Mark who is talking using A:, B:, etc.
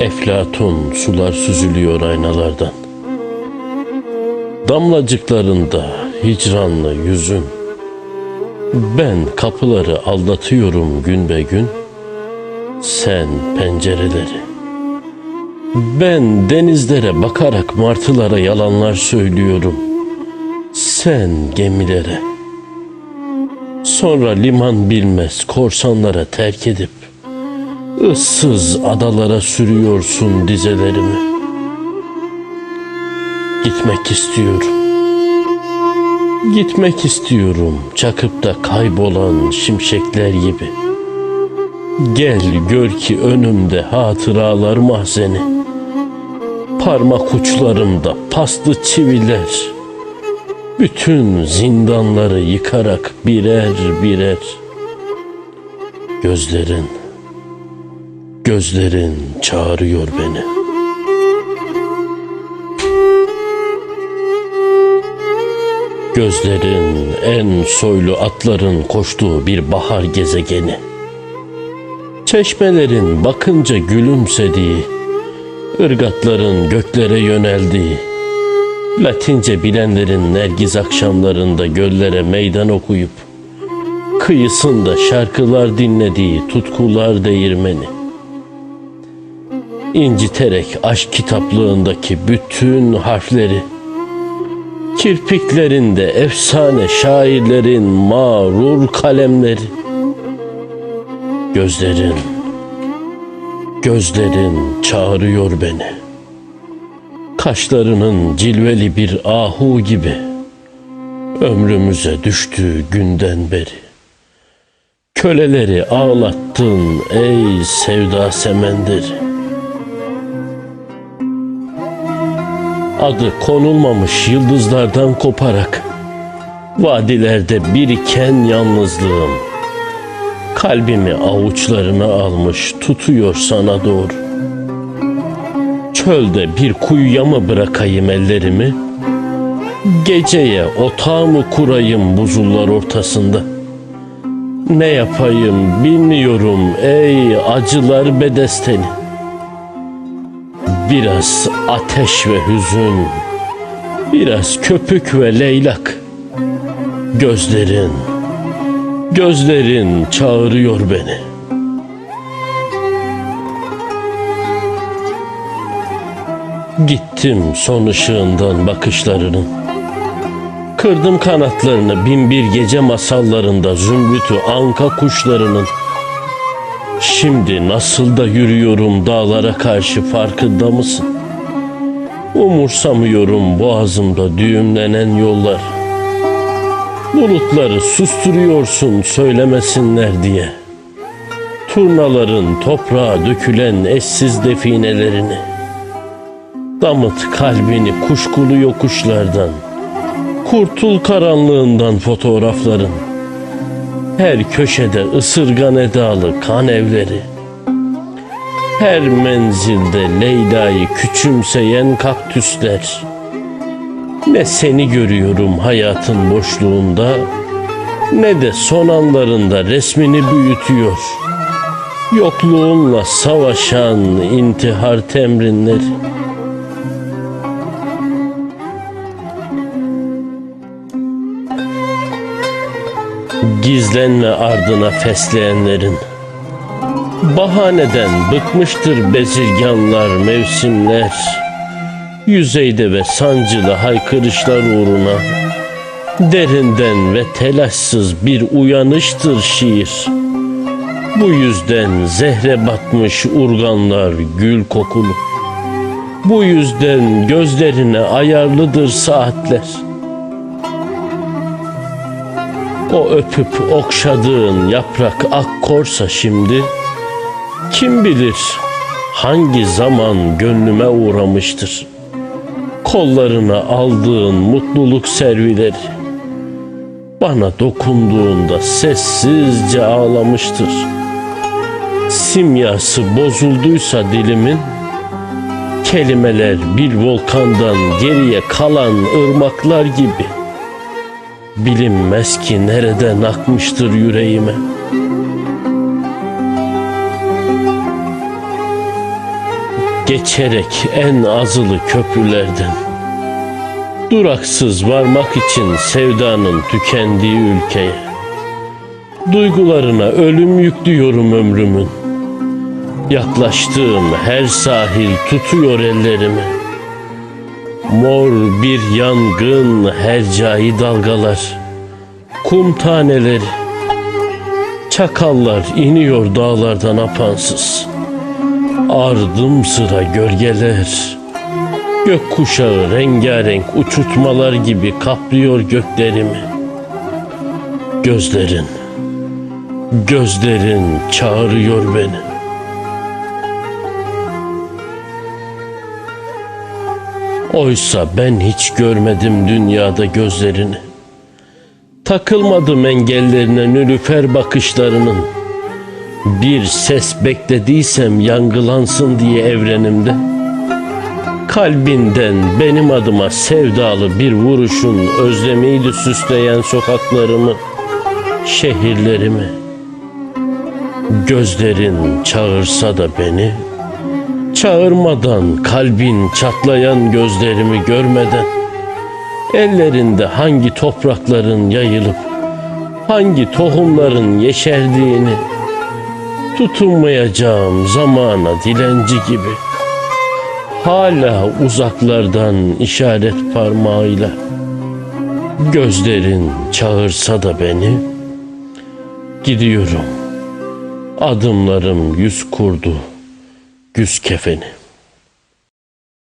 A: Eflatun sular süzülüyor aynalardan. Damlacıklarında hicranlı yüzün. Ben kapıları aldatıyorum gün be gün. Sen pencereleri. Ben denizlere bakarak martılara yalanlar söylüyorum. Sen gemilere. Sonra liman bilmez korsanlara terk edip ıssız adalara sürüyorsun dizelerimi. Gitmek istiyorum. Gitmek istiyorum çakıp da kaybolan şimşekler gibi. Gel gör ki önümde hatıralar mahzeni. Parmak uçlarımda paslı çiviler. Bütün zindanları yıkarak birer birer. Gözlerin, gözlerin çağırıyor beni. Gözlerin en soylu atların koştuğu bir bahar gezegeni. Çeşmelerin bakınca gülümsediği, ırgatların göklere yöneldiği, Latince bilenlerin nergiz akşamlarında göllere meydan okuyup, kıyısında şarkılar dinlediği tutkular değirmeni. İnciterek aşk kitaplığındaki bütün harfleri, kirpiklerinde efsane şairlerin mağrur kalemleri, Gözlerin, gözlerin çağırıyor beni. Kaşlarının cilveli bir ahu gibi ömrümüze düştüğü günden beri. Köleleri ağlattın ey sevda semenderi. Adı konulmamış yıldızlardan koparak vadilerde biriken yalnızlığım Kalbimi avuçlarına almış tutuyor sana doğru. Çölde bir kuyuya mı bırakayım ellerimi? Geceye otağımı kurayım buzullar ortasında. Ne yapayım bilmiyorum ey acılar bedesteni. Biraz ateş ve hüzün, biraz köpük ve leylak. Gözlerin, Gözlerin çağırıyor beni. Gittim son ışığından bakışlarının. Kırdım kanatlarını bin bir gece masallarında zümrütü anka kuşlarının. Şimdi nasıl da yürüyorum dağlara karşı farkında mısın? Umursamıyorum boğazımda düğümlenen yollar. Bulutları susturuyorsun söylemesinler diye. Turnaların toprağa dökülen eşsiz definelerini. Damıt kalbini kuşkulu yokuşlardan. Kurtul karanlığından fotoğrafların. Her köşede ısırgan edalı kan evleri. Her menzilde Leyla'yı küçümseyen kaktüsler. Ne seni görüyorum hayatın boşluğunda ne de son anlarında resmini büyütüyor. Yokluğunla savaşan intihar temrinleri. Gizlenme ardına fesleyenlerin. Bahaneden bıkmıştır bezirganlar, mevsimler yüzeyde ve sancılı haykırışlar uğruna derinden ve telaşsız bir uyanıştır şiir. Bu yüzden zehre batmış urganlar gül kokulu. Bu yüzden gözlerine ayarlıdır saatler. O öpüp okşadığın yaprak akkorsa şimdi kim bilir hangi zaman gönlüme uğramıştır.'' kollarına aldığın mutluluk servileri bana dokunduğunda sessizce ağlamıştır. Simyası bozulduysa dilimin kelimeler bir volkandan geriye kalan ırmaklar gibi bilinmez ki nereden akmıştır yüreğime. Geçerek en azılı köprülerden. Duraksız varmak için sevdanın tükendiği ülkeye. Duygularına ölüm yüklüyorum ömrümün. Yaklaştığım her sahil tutuyor ellerimi Mor bir yangın hercai dalgalar Kum taneleri Çakallar iniyor dağlardan apansız. Ardım sıra gölgeler Gök kuşağı rengarenk uçurtmalar gibi kaplıyor göklerimi. Gözlerin Gözlerin çağırıyor beni Oysa ben hiç görmedim dünyada gözlerini. Takılmadım engellerine nülüfer bakışlarının. Bir ses beklediysem yangılansın diye evrenimde. Kalbinden benim adıma sevdalı bir vuruşun özlemiydi süsleyen sokaklarımı, şehirlerimi. Gözlerin çağırsa da beni, Çağırmadan kalbin çatlayan gözlerimi görmeden Ellerinde hangi toprakların yayılıp Hangi tohumların yeşerdiğini Tutunmayacağım zamana dilenci gibi Hala uzaklardan işaret parmağıyla Gözlerin çağırsa da beni Gidiyorum. Adımlarım yüz kurdu güz kefeni.